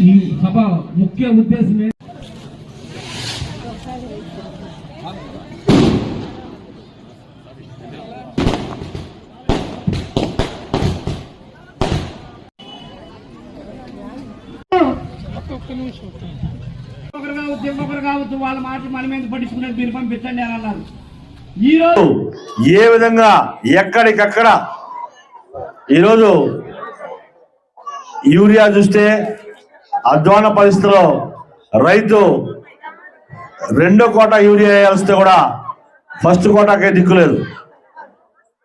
ఈ సభ ముఖ్య ఉద్దేశం? ఒకరు కావచ్చు ఇంకొకరు కావచ్చు వాళ్ళ మాటలు మన మీద పట్టించుకున్నది మీరు పంపించండి అని అన్నారు ఈ రోజు ఏ విధంగా ఎక్కడికక్కడ ఈరోజు యూరియా చూస్తే అధ్వాన పరిస్థితిలో రైతు రెండో కోట యూరియా వేయాల్స్తే కూడా ఫస్ట్ కోటాకే దిక్కులేదు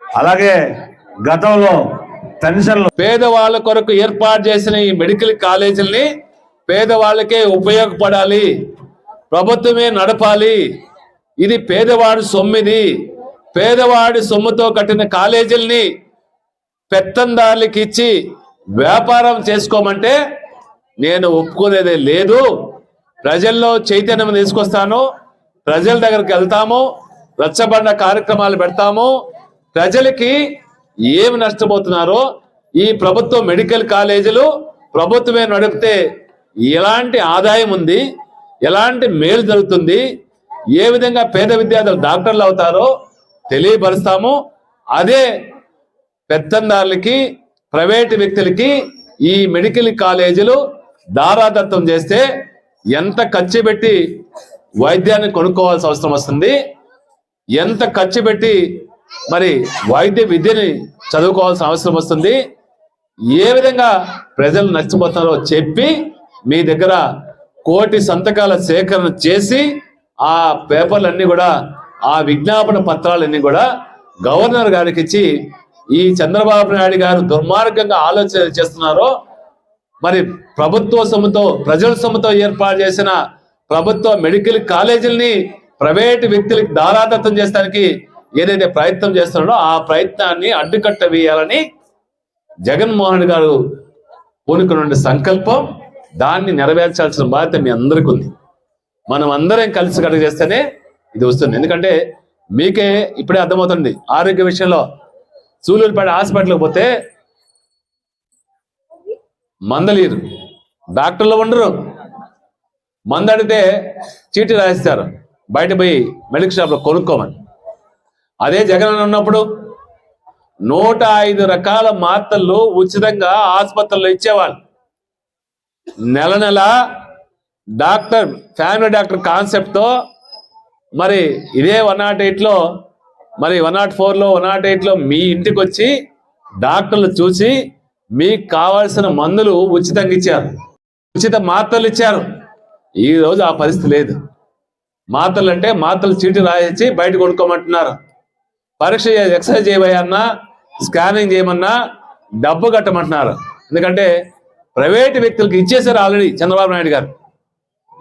అలాగే గతంలో పెన్షన్లు పేదవాళ్ళ కొరకు ఏర్పాటు చేసిన ఈ మెడికల్ కాలేజీల్ని పేదవాళ్ళకే ఉపయోగపడాలి ప్రభుత్వమే నడపాలి. ఇది పేదవాడి సొమ్మిది. పేదవాడి సొమ్ముతో కట్టిన కాలేజీల్ని పెత్తందారులకి ఇచ్చి వ్యాపారం చేసుకోమంటే నేను ఒప్పుకునేదే లేదు. ప్రజల్లో చైతన్యం తీసుకొస్తాను. ప్రజల దగ్గరికి వెళ్తాము. రచ్చబండ కార్యక్రమాలు పెడతాము. ప్రజలకి ఏమి నష్టపోతున్నారో ఈ ప్రభుత్వ మెడికల్ కాలేజీలు ప్రభుత్వమే నడిపితే ఎలాంటి ఆదాయం ఉంది ఎలాంటి మేలు జరుగుతుంది ఏ విధంగా పేద విద్యార్థులు డాక్టర్లు అవుతారో తెలియపరుస్తాము. అదే పెత్తందారులకి ప్రైవేటు వ్యక్తులకి ఈ మెడికల్ కాలేజీలు దారాదత్తం చేస్తే ఎంత ఖర్చు పెట్టి వైద్యాన్ని కొనుక్కోవాల్సిన అవసరం వస్తుంది? ఎంత ఖర్చు పెట్టి మరి వైద్య విద్యని చదువుకోవాల్సిన అవసరం వస్తుంది? ఏ విధంగా ప్రజలు నష్టపోతున్నారో చెప్పి మీ దగ్గర కోటి సంతకాల సేకరణ చేసి ఆ పేపర్లన్నీ కూడా ఆ విజ్ఞాపన పత్రాలన్నీ కూడా గవర్నర్ గారికి ఇచ్చి ఈ చంద్రబాబు నాయుడు గారు దుర్మార్గంగా ఆలోచన చేస్తున్నారో మరి ప్రభుత్వ సొమ్ముతో ప్రజల సొమ్ముతో ఏర్పాటు చేసిన ప్రభుత్వ మెడికల్ కాలేజీల్ని ప్రైవేటు వ్యక్తులకు దారాదత్తం చేస్తానికి ఏదైతే ప్రయత్నం చేస్తున్నాడో ఆ ప్రయత్నాన్ని అడ్డుకట్ట వేయాలని జగన్మోహన్ గారు పూనుకున్న సంకల్పం దాన్ని నెరవేర్చాల్సిన బాధ్యత మీ అందరికీ ఉంది. మనం అందరం కలిసి కట్ట చేస్తేనే ఇది వస్తుంది. ఎందుకంటే మీకే ఇప్పుడే అర్థమవుతుంది ఆరోగ్య విషయంలో సూలూరుపేట హాస్పిటల్కి పోతే మందలేరు. డాక్టర్లు ఉండరు మందడితే అడిగితే చీటీ రాయిస్తారు. బయట పోయి మెడికల్ షాప్లో కొనుక్కోమని. అదే జగన్ ఉన్నప్పుడు నూట ఐదు రకాల మాత్రలు ఉచితంగా ఆసుపత్రుల్లో ఇచ్చేవాళ్ళు. నెల నెల డాక్టర్ ఫ్యామిలీ డాక్టర్ కాన్సెప్ట్తో మరి ఇదే వన్ నాట్ ఎయిట్లో మరి వన్ నాట్ ఫోర్లో వన్ నాట్ ఎయిట్లో మీ ఇంటికి వచ్చి డాక్టర్లు చూసి మీకు కావాల్సిన మందులు ఉచితంగా ఇచ్చారు. ఉచిత మాత్రలు ఇచ్చారు. ఈ రోజు ఆ పరిస్థితి లేదు. మాత్రలు అంటే మాత్రలు చీటీ రాయించి బయట కొనుక్కోమంటున్నారు. పరీక్ష ఎక్సర్సైజ్ చేయబోయన్నా స్కానింగ్ చేయమన్నా డబ్బు కట్టమంటున్నారు. ఎందుకంటే ప్రైవేట్ వ్యక్తులకు ఇచ్చేసారు ఆల్రెడీ చంద్రబాబు నాయుడు గారు.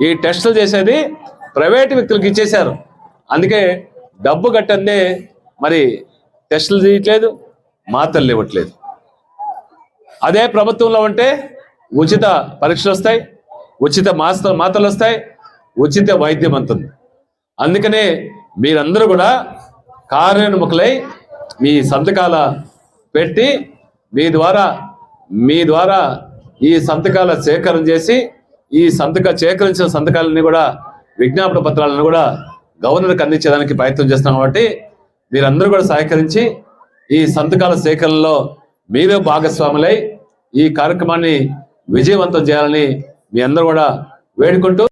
ఈ టెస్టులు చేసేది ప్రైవేట్ వ్యక్తులకు ఇచ్చేశారు. అందుకే డబ్బు కట్టందే మరి టెస్టులు చేయట్లేదు మాత్రలు ఇవ్వట్లేదు అదే ప్రభుత్వంలో ఉంటే ఉచిత పరీక్షలు వస్తాయి ఉచిత మాస్త మాత్రలు వస్తాయి ఉచిత వైద్యం అంతుంది అందుకనే మీరందరూ కూడా కార్యోన్ముఖులై మీ సంతకాల పెట్టి మీ ద్వారా మీ ద్వారా ఈ సంతకాల సేకరణ చేసి ఈ సంతక సేకరించిన సంతకాలని కూడా విజ్ఞాపన పత్రాలను కూడా గవర్నర్కి అందించడానికి ప్రయత్నం చేస్తున్నాం కాబట్టి మీరందరూ కూడా సహకరించి ఈ సంతకాల సేకరణలో మీరే భాగస్వాములై ఈ కార్యక్రమాన్ని విజయవంతం చేయాలని మీ అందరూ కూడా వేడుకుంటూ